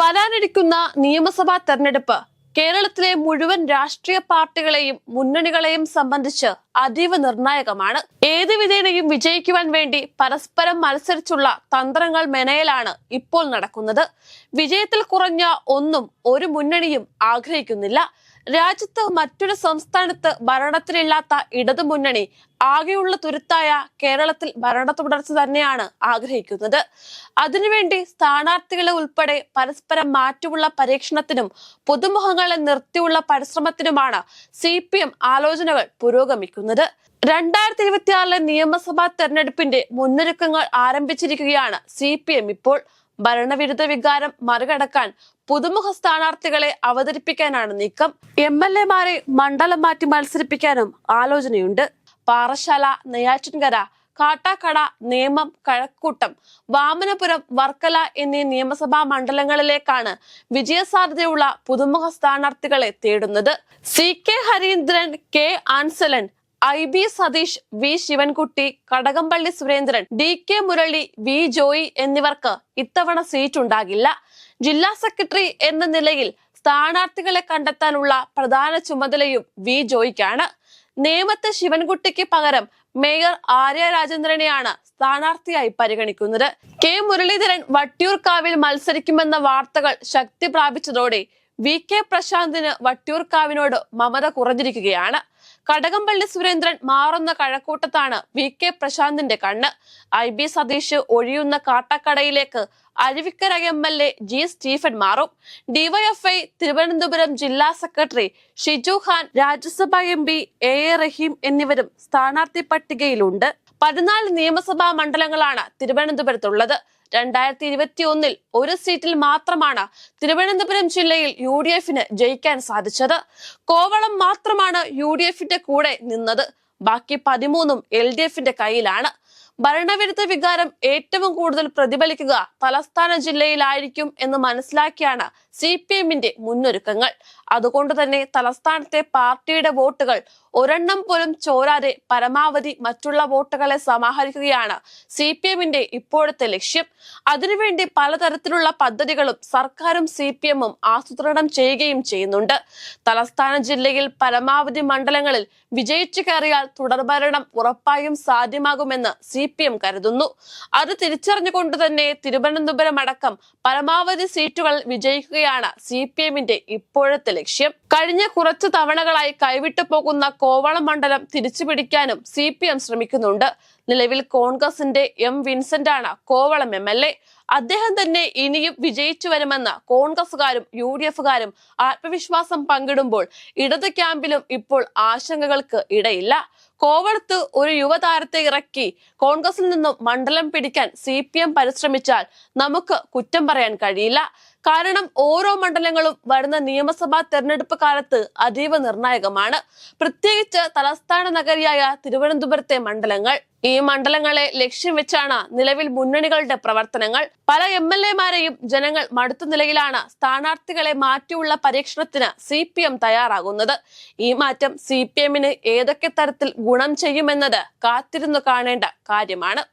വരാനിരിക്കുന്ന നിയമസഭാ തെരഞ്ഞെടുപ്പ് കേരളത്തിലെ മുഴുവൻ രാഷ്ട്രീയ പാർട്ടികളെയും മുന്നണികളെയും സംബന്ധിച്ച് അതീവ നിർണായകമാണ്. ഏത് വിധേനയും വിജയിക്കുവാൻ വേണ്ടി പരസ്പരം മത്സരിച്ചുള്ള തന്ത്രങ്ങൾ മെനയലാണ് ഇപ്പോൾ നടക്കുന്നത്. വിജയത്തിൽ കുറഞ്ഞ ഒന്നും ഒരു മുന്നണിയും ആഗ്രഹിക്കുന്നില്ല. രാജ്യത്ത് മറ്റൊരു സംസ്ഥാനത്ത് ഭരണത്തിലില്ലാത്ത ഇടതു മുന്നണി ആകെയുള്ള തുരുത്തായ കേരളത്തിൽ ഭരണ തുടർച്ച തന്നെയാണ് ആഗ്രഹിക്കുന്നത്. അതിനുവേണ്ടി സ്ഥാനാർത്ഥികളെ ഉൾപ്പെടെ പരസ്പരം മാറ്റമുള്ള പരീക്ഷണത്തിനും പുതുമുഖങ്ങളെ നിർത്തിയുള്ള പരിശ്രമത്തിനുമാണ് സി ആലോചനകൾ പുരോഗമിക്കുന്നത്. രണ്ടായിരത്തി ഇരുപത്തിയാറിലെ നിയമസഭാ തെരഞ്ഞെടുപ്പിന്റെ മുന്നൊരുക്കങ്ങൾ ആരംഭിച്ചിരിക്കുകയാണ് സി പി എം ഇപ്പോൾ. ഭരണവിരുദ്ധ വികാരം മറികടക്കാൻ പുതുമുഖ സ്ഥാനാർത്ഥികളെ അവതരിപ്പിക്കാനാണ് നീക്കം. എം എൽ എമാരെ മണ്ഡലം മാറ്റി മത്സരിപ്പിക്കാനും ആലോചനയുണ്ട്. പാറശാല നെയ്യാറ്റിൻകര കാട്ടാക്കട നേമം കഴക്കൂട്ടം വാമനപുരം വർക്കല എന്നീ നിയമസഭാ മണ്ഡലങ്ങളിലേക്കാണ് വിജയസാധ്യതയുള്ള പുതുമുഖ സ്ഥാനാർത്ഥികളെ തേടുന്നത്. C K Hareendran K Anselan I B Satheesh V Sivankutty Kadakampally Surendran D K Murali V Joy എന്നിവർക്ക് ഇത്തവണ സീറ്റ് ഉണ്ടാകില്ല. ജില്ലാ സെക്രട്ടറി എന്ന നിലയിൽ സ്ഥാനാർത്ഥികളെ കണ്ടെത്താനുള്ള പ്രധാന ചുമതലയും വി ജോയിക്കാണ്. നേമത്തെ ശിവൻകുട്ടിക്ക് പകരം മേയർ ആര്യ രാജേന്ദ്രനെയാണ് സ്ഥാനാർത്ഥിയായി പരിഗണിക്കുന്നത്. കെ മുരളീധരൻ വട്ടിയൂർക്കാവിൽ മത്സരിക്കുമെന്ന വാർത്തകൾ ശക്തി പ്രാപിച്ചതോടെ വി കെ പ്രശാന്തിന് വട്ടിയൂർക്കാവിനോട് മമത കുറഞ്ഞിരിക്കുകയാണ്. കടകംപള്ളി സുരേന്ദ്രൻ മാറുന്ന കഴക്കൂട്ടത്താണ് വി കെ പ്രശാന്തിന്റെ കണ്ണ്. ഐ ബി സതീഷ് ഒഴിയുന്ന കാട്ടക്കടയിലേക്ക് Aruvikkara M L A G Stephen മാറും. ഡിവൈഎഫ്ഐ തിരുവനന്തപുരം ജില്ലാ secretary Shiju Khan Rajya Sabha M P A A Rahim എന്നിവരും സ്ഥാനാർത്ഥി പട്ടികയിലുണ്ട്. പതിനാല് നിയമസഭാ മണ്ഡലങ്ങളാണ് തിരുവനന്തപുരത്തുള്ളത്. രണ്ടായിരത്തി ഇരുപത്തി ഒന്നിൽ ഒരു സീറ്റിൽ മാത്രമാണ് തിരുവനന്തപുരം ജില്ലയിൽ യു ഡി എഫിന് ജയിക്കാൻ സാധിച്ചത്. കോവളം മാത്രമാണ് യു ഡി എഫിന്റെ കൂടെ നിന്നത്. ബാക്കി പതിമൂന്നും എൽ ഡി എഫിന്റെ കയ്യിലാണ്. ഭരണവിരുദ്ധ വികാരം ഏറ്റവും കൂടുതൽ പ്രതിഫലിക്കുക തലസ്ഥാന ജില്ലയിലായിരിക്കും എന്ന് മനസ്സിലാക്കിയാണ് സി പി എമ്മിന്റെ മുന്നൊരുക്കങ്ങൾ. അതുകൊണ്ട് തന്നെ തലസ്ഥാനത്തെ പാർട്ടിയുടെ വോട്ടുകൾ ഒരെണ്ണം പോലും ചോരാതെ പരമാവധി മറ്റുള്ള വോട്ടുകളെ സമാഹരിക്കുകയാണ് സി പി എമ്മിന്റെ ഇപ്പോഴത്തെ ലക്ഷ്യം. അതിനുവേണ്ടി പലതരത്തിലുള്ള പദ്ധതികളും സർക്കാരും സി പി എമ്മും ആസൂത്രണം ചെയ്യുകയും ചെയ്യുന്നുണ്ട്. തലസ്ഥാന ജില്ലയിൽ പരമാവധി മണ്ഡലങ്ങളിൽ വിജയിച്ചു കയറിയാൽ തുടർഭരണം ഉറപ്പായും സാധ്യമാകുമെന്ന് സി പി എം കരുതുന്നു. അത് തിരിച്ചറിഞ്ഞുകൊണ്ട് തന്നെ തിരുവനന്തപുരം അടക്കം പരമാവധി സീറ്റുകൾ വിജയിക്കുകയാണ് സി പി എമ്മിന്റെ ഇപ്പോഴത്തെ ലക്ഷ്യം. കഴിഞ്ഞ കുറച്ചു തവണകളായി കൈവിട്ടു പോകുന്ന കോവളം മണ്ഡലം തിരിച്ചുപിടിക്കാനും സി പി എം ശ്രമിക്കുന്നുണ്ട്. നിലവിൽ കോൺഗ്രസിന്റെ എം വിൻസെന്റ് ആണ് കോവളം എം എൽ എ. അദ്ദേഹം തന്നെ ഇനിയും വിജയിച്ചു വരുമെന്ന് കോൺഗ്രസുകാരും യു ഡി എഫുകാരും ആത്മവിശ്വാസം പങ്കിടുമ്പോൾ ഇടത് ക്യാമ്പിലും ഇപ്പോൾ ആശങ്കകൾക്ക് ഇടയില്ല. കോവളത്ത് ഒരു യുവതാരത്തെ ഇറക്കി കോൺഗ്രസിൽ നിന്നും മണ്ഡലം പിടിക്കാൻ സി പി എം പരിശ്രമിച്ചാൽ നമുക്ക് കുറ്റം പറയാൻ കഴിയില്ല. കാരണം ഓരോ മണ്ഡലങ്ങളും വരുന്ന നിയമസഭാ തെരഞ്ഞെടുപ്പ് കാലത്ത് അതീവ നിർണായകമാണ്. പ്രത്യേകിച്ച് തലസ്ഥാന നഗരിയായ തിരുവനന്തപുരത്തെ മണ്ഡലങ്ങൾ. ഈ മണ്ഡലങ്ങളെ ലക്ഷ്യം വെച്ചാണ് നിലവിൽ മുന്നണികളുടെ പ്രവർത്തനങ്ങൾ. പല എം എൽ എമാരെയും ജനങ്ങൾ മടുത്ത നിലയിലാണ് സ്ഥാനാർത്ഥികളെ മാറ്റിയുള്ള പരീക്ഷണത്തിന് സി പി എം തയ്യാറാകുന്നത്. ഈ മാറ്റം സി പി എമ്മിന് ഏതൊക്കെ തരത്തിൽ ഗുണം ചെയ്യുമെന്നത് കാത്തിരുന്നു കാണേണ്ട കാര്യമാണ്.